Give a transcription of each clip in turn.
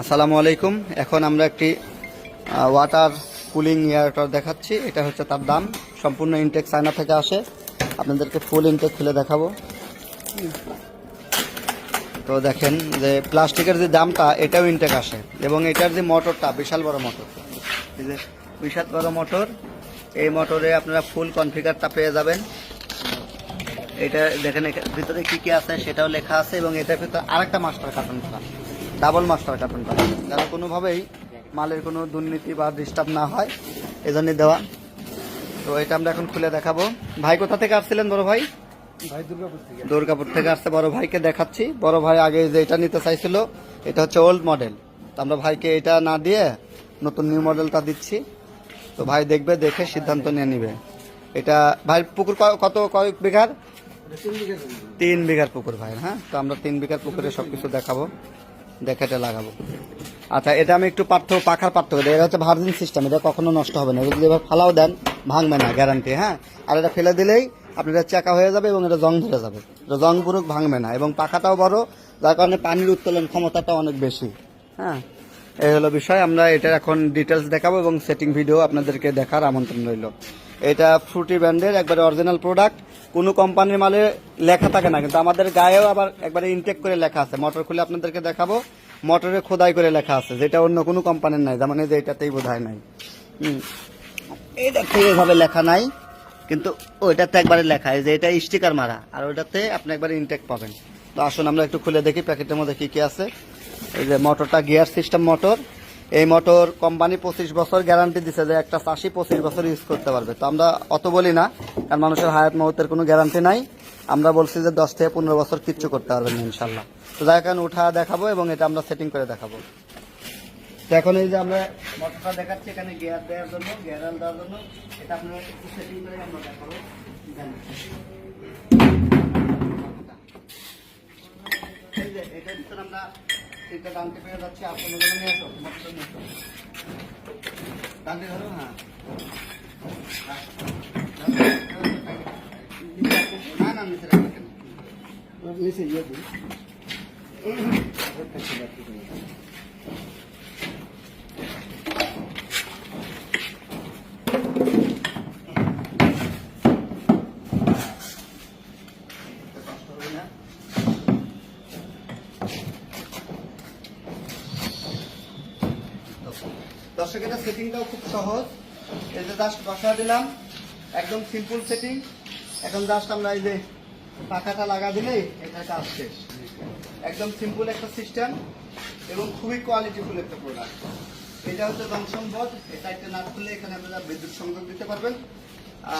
আসসালামু আলাইকুম। এখন আমরা একটি ওয়াটার কুলিং এয়ারটার দেখাচ্ছি। এটা হচ্ছে তার দাম। সম্পূর্ণ ইনটেক চায়না থেকে আসে। আপনাদেরকে ফুল ইনটেক খুলে দেখাবো। তো দেখেন যে প্লাস্টিকের যে দামটা, এটাও ইনটেক আসে। এবং এটার যে মোটরটা বিশাল বড় মোটর এই যে বিশাল বড় মোটর এই মোটরে আপনারা ফুল কনফিগারটা পেয়ে যাবেন। এটা দেখেন ভিতরে কি কি আছে সেটাও লেখা আছে এবং এটার ভিতরে আরেকটা মাস্টার কার্টন করা ডাবল মাস্টার কার্টন করা যাতে কোনোভাবেই মালের কোনো দুর্নীতি বা ডিস্টার্ব না হয় এজন্যই দেওয়া। তো এটা আমরা এখন খুলে দেখাবো। ভাই কোথা থেকে আসছিলেন বড় ভাই? ভাই দুর্গাপুর থেকে। দুর্গাপুর থেকে আসছে বড় ভাইকে দেখাচ্ছি। বড় ভাই আগে যে এটা নিতে চাইছিল এটা হচ্ছে ওল্ড মডেল তো আমরা ভাইকে এটা না দিয়ে নতুন নিউ মডেলটা দিচ্ছি। তো ভাই দেখবে দেখে সিদ্ধান্ত নিয়ে নিবে। এটা ভাই পুকুর কত কয়েক বিঘার? তিন তিন বিঘার পুকুর ভাই হ্যাঁ? তো আমরা তিন বিঘার পুকুরে সবকিছু দেখাবো। দেখে এটা লাগাবো। আচ্ছা এটা আমি একটু পার্থ, পাখার পার্থক্য এটা হচ্ছে ভার্জিন সিস্টেম এটা কখনো নষ্ট হবে না। যদি এবার ফালাও দেন, ভাঙবে না গ্যারান্টি হ্যাঁ? আর এটা ফেলে দিলেই আপনার এটা চাকা হয়ে যাবে এবং এটা জং ধরে যাবে। এটা জং পুরুক, ভাঙবে না এবং পাখাটাও বড়, যার কারণে পানির উত্তোলন ক্ষমতাটা অনেক বেশি হ্যাঁ? এই হলো বিষয়। আমরা এটার এখন ডিটেলস দেখাবো এবং সেটিং ভিডিও আপনাদেরকে দেখার আমন্ত্রণ রইল। এটা ফ্রুটি ব্র্যান্ডের একবারে অরিজিনাল প্রোডাক্ট কোনো কোম্পানির মালে লেখা থাকে না, কিন্তু আমাদের গায়েও আবার একবারে ইনটেক করে লেখা আছে। মোটর খুলে আপনাদেরকে দেখাবো মোটরে খোদাই করে লেখা আছে, যেটা অন্য কোনো কোম্পানির নাই এই যে এটাতেই বোধ হয় নাই। এটাতে এভাবে লেখা নাই, কিন্তু ওইটাতে একবারে লেখা, এই যে এটা স্টিকার মারা, আর ওইটাতে আপনি একবারে ইনটেক পাবেন। তো আসুন, আমরা একটু খুলে দেখি, প্যাকেটের মধ্যে কি কি আছে। এই যে মোটরটা গিয়ার সিস্টেম মোটর এই মোটর কোম্পানি পঁচিশ বছর গ্যারান্টি দিছে যে একটা চাষি পঁচিশ বছর ইউজ করতে পারবে। তো আমরা অত বলি না কারণ মানুষের হায়াত মহতের কোনো গ্যারান্টি নাই। আমরা বলছি যে দশ থেকে পনেরো বছর কিচ্ছু করতে পারবেন না, ইনশাল্লাহ। তো যাই কারণে উঠা দেখাবো এবং এটা আমরা সেটিং করে দেখাবো। এখন এই যে আমরা মোটরটা দেখাচ্ছি, এখানে গিয়ার দেওয়ার জন্য গিয়ার দেওয়ার জন্য। এটা আপনার একটু সেটিং করে আমরা দেখাবো। এটার ভিতরে আমরা তিনটা ডানতে পেয়ে যাচ্ছি জন্য নিয়ে আসো, মোটরটা নিয়ে আসো। ডানতে ধরো হ্যাঁ না না নিচে রাখবেন কেন? দর্শক এটা সেটিংটাও খুব সহজ। এই যে জাস্ট বসা দিলাম, একদম সিম্পল সেটিং এখন জাস্ট আমরা এই যে পাখাটা লাগা দিলেই এটা কাজ শেষ। একদম সিম্পল একটা সিস্টেম এবং খুবই কোয়ালিটিফুল একটা প্রোডাক্ট এটা হচ্ছে জংশন বোর্ড এটা একটা না খুললে এখানে আপনারা বিদ্যুৎ সংযোগ দিতে পারবেন।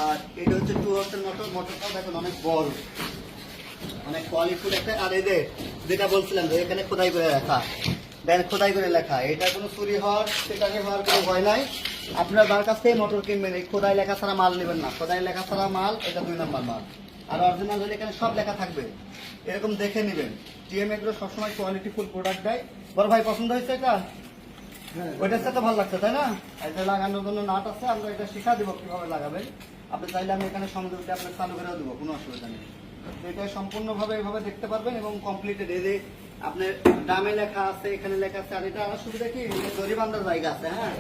আর এটা হচ্ছে টু হার্সের মোটর মোটরটাও দেখুন অনেক বড়। অনেক কোয়ালিটিফুল একটা, আর যে যেটা বলছিলাম যে এখানে খোদাই করে রাখা, দেন খোদাই করে লেখা, এটা কোনো চুরি হওয়ার সেটাকে হওয়ার কোনো ভয় নাই। আপনার যার কাছ থেকে মোটর কিনবেন, এই খোদাই লেখা ছাড়া মাল নেবেন না। খোদাই লেখা ছাড়া মাল, এটা দুই নম্বর মাল। আর অরিজিনাল হলে এখানে সব লেখা থাকবে। এরকম দেখে নেবেন। টিএম এগুলো সবসময় কোয়ালিটি ফুল প্রোডাক্ট দেয়। বড় ভাই পছন্দ হয়েছে এটা? হ্যাঁ, ওইটার সাথে ভালো লাগছে তাই না? এটা লাগানোর জন্য নাট আছে আমরা এটা শিখা দেবো কীভাবে লাগাবেন। আপনি চাইলে আমি এখানে সংযোগ দিয়ে আপনার চালু করে দেবো কোনো অসুবিধা নেই। তো এটা সম্পূর্ণভাবে এভাবে দেখতে পারবেন এবং কমপ্লিটেড এদের আপনার দামে লেখা আছে এখানে লেখা আছে আর এটা আমার সুবিধা কি জায়গা আছে হ্যাঁ?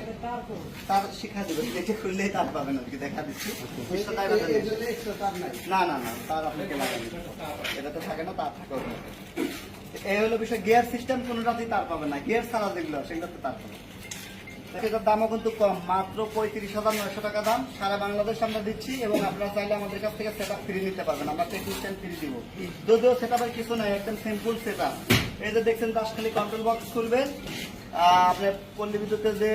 তার শিখা দেবেন দেখে খুললেই তার পাবেন আর কি দেখা দিচ্ছি। না না না তার আপনাকে লাগাবে এটা তো থাকে না তার থাকে এই হলো বিষয় গিয়ার সিস্টেম কোনোটাতেই তার পাবে না। গিয়ার ছাড়া যেগুলো সেগুলো তো তার পাবে। এটার দামও কিন্তু কম। মাত্র পঁয়ত্রিশ হাজার নয়শো টাকা দাম। সারা বাংলাদেশ আমরা দিচ্ছি এবং আপনারা চাইলে আমাদের কাছ থেকে সেট ফ্রি নিতে পারবেন। আমরা টেকনিশিয়ান ফ্রি দিব। যদিও সেট কিছু নাই, একদম সিম্পল সেট এই যে দেখছেন দাস খালি কন্ট্রোল বক্স খুলবেন আপনার পল্লী বিদ্যুতের যে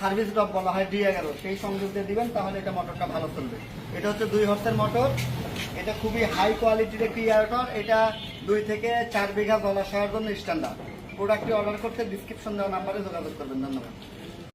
সার্ভিস ড্রপ বলা হয় ডি এগারো সেই সংযোগ দিয়ে দিবেন, তাহলে এটা মোটরটা ভালো চলবে। এটা হচ্ছে দুই হর্সের মোটর এটা খুবই হাই কোয়ালিটির একটি এয়ারটর এটা দুই থেকে চার বিঘা জলাশয়ের জন্য স্ট্যান্ডার্ড প্রোডাক্টটি অর্ডার করতে ডিসক্রিপশন দেওয়া নাম্বারে যোগাযোগ করবেন। ধন্যবাদ।